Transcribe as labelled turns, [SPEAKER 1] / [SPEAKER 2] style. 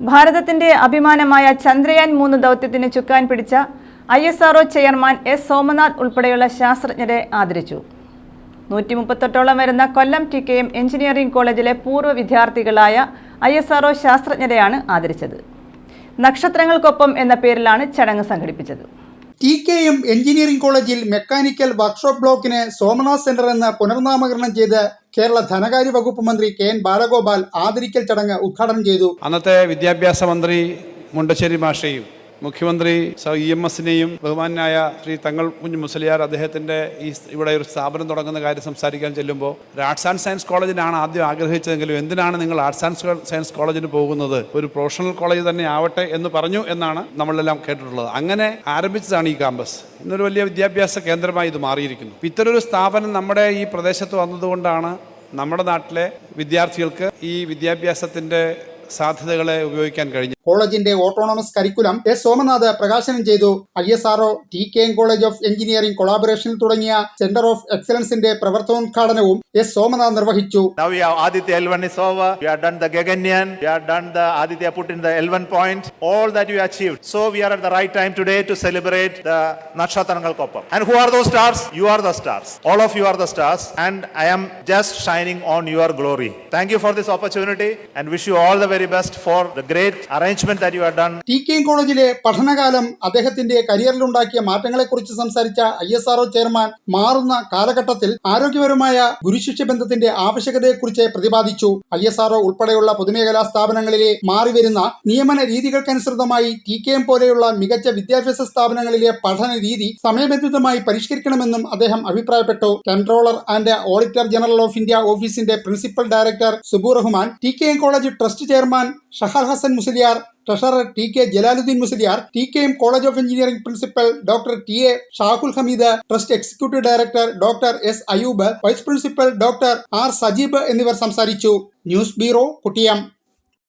[SPEAKER 1] ഭാരതത്തിന്റെ അഭിമാനമായ ചന്ദ്രയാൻ മൂന്ന് ദൗത്യത്തിന് ചുക്കാൻ പിടിച്ച I S R O chairman S Somanath ഉൾപ്പെടെയുള്ള ശാസ്ത്രജ്ഞരെ ആദരിച്ചു. നൂറ്റി മുപ്പത്തെട്ടോളം വരുന്ന കൊല്ലം ടി കെ എം എഞ്ചിനീയറിംഗ് കോളേജിലെ പൂർവ വിദ്യാർത്ഥികളായ ഐ എസ് ആർഒ ശാസ്ത്രജ്ഞരെയാണ് ആദരിച്ചത്. നക്ഷത്രങ്ങൾക്കൊപ്പം എന്ന പേരിലാണ് ചടങ്ങ് സംഘടിപ്പിച്ചത്.
[SPEAKER 2] ടി കെ എം എഞ്ചിനീയറിംഗ് കോളേജിൽ മെക്കാനിക്കൽ വർക്ക്ഷോപ്പ് ബ്ലോക്കിന് സോമനാഥ് സെന്റർ എന്ന് പുനർനാമകരണം ചെയ്ത് കേരള ധനകാര്യ വകുപ്പ് മന്ത്രി കെ എൻ ബാലഗോപാൽ ആദരിക്കൽ ചടങ്ങ് ഉദ്ഘാടനം ചെയ്തു.
[SPEAKER 3] അന്നത്തെ വിദ്യാഭ്യാസ മന്ത്രി മുണ്ടശ്ശേരി മാഷയും മുഖ്യമന്ത്രി ഇ എം എസിനെയും ബഹുമാനായ ശ്രീ തങ്ങൾ കുഞ്ഞു മുസലിയാർ അദ്ദേഹത്തിന്റെ ഈ ഇവിടെ ഒരു സ്ഥാപനം തുടങ്ങുന്ന കാര്യം സംസാരിക്കാൻ ചെല്ലുമ്പോൾ ആർട്സ് ആൻഡ് സയൻസ് കോളേജിനാണ് ആദ്യം ആഗ്രഹിച്ചതെങ്കിലും എന്തിനാണ് നിങ്ങൾ ആർട്സ് ആൻഡ് സയൻസ് കോളേജിന് പോകുന്നത്? ഒരു പ്രൊഫഷണൽ കോളേജ് തന്നെ ആവട്ടെ എന്ന് പറഞ്ഞു എന്നാണ് നമ്മളെല്ലാം കേട്ടിട്ടുള്ളത്. അങ്ങനെ ആരംഭിച്ചതാണ് ഈ ക്യാമ്പസ്. ഇന്നൊരു വലിയ വിദ്യാഭ്യാസ കേന്ദ്രമായി ഇത് മാറിയിരിക്കുന്നു. ഇത്തരൊരു സ്ഥാപനം നമ്മുടെ ഈ പ്രദേശത്ത് വന്നതുകൊണ്ടാണ് നമ്മുടെ നാട്ടിലെ വിദ്യാർത്ഥികൾക്ക് ഈ വിദ്യാഭ്യാസത്തിന്റെ സാധ്യതകളെ ഉപയോഗിക്കാൻ കഴിഞ്ഞു.
[SPEAKER 2] കോളേജിന്റെ ഓട്ടോണമസ് കരിക്കുലം കെ സോമനാഥ് പ്രകാശനം ചെയ്തു. I S R O T K M college of engineering collaboration തുടങ്ങിയ സെന്റർ ഓഫ് എക്സലൻസിന്റെ പ്രവർത്തനോദ്ഘാടനവും എസ് സോമനാഥ് നിർവഹിച്ചു.
[SPEAKER 4] Opportunity and wish you all the way the best for the great arrangement that you have done
[SPEAKER 2] T K കോളേജിലെ പഠനകാലം അദ്ദേഹത്തിന്റെ കരിയറിലുണ്ടാക്കിയ മാറ്റങ്ങളെക്കുറിച്ച് സംസാരിച്ച I S R O chairman മാറുന്ന കാലഘട്ടത്തിൽ ആരോഗ്യപരമായ ഗുരുശിഷ്യ ബന്ധത്തിന്റെ ആവശ്യകതയെക്കുറിച്ച് പ്രതിപാദിച്ചു. ഐ എസ് ആർഒ ഉൾപ്പെടെയുള്ള പൊതുമേഖലാ സ്ഥാപനങ്ങളിലെ മാറിവരുന്ന നിയമന രീതികൾക്കനുസൃതമായി ടി കെ എം പോലെയുള്ള മികച്ച വിദ്യാഭ്യാസ സ്ഥാപനങ്ങളിലെ പഠന രീതി സമയബന്ധിതമായി പരിഷ്കരിക്കണമെന്നും അദ്ദേഹം അഭിപ്രായപ്പെട്ടു. Controller and auditor general of India ഓഫീസിന്റെ principal director Subu Rahman T K M college trust chairman Shahal Hasan Musaliar treasurer T K Jalaluddin Musaliar T K M college of engineering principal doctor T A Shahul Hameed trust executive director doctor S Ayoob vice principal doctor R Sajeeb എന്നിവർ സംസാരിച്ചു. News bureau കുട്ടിയം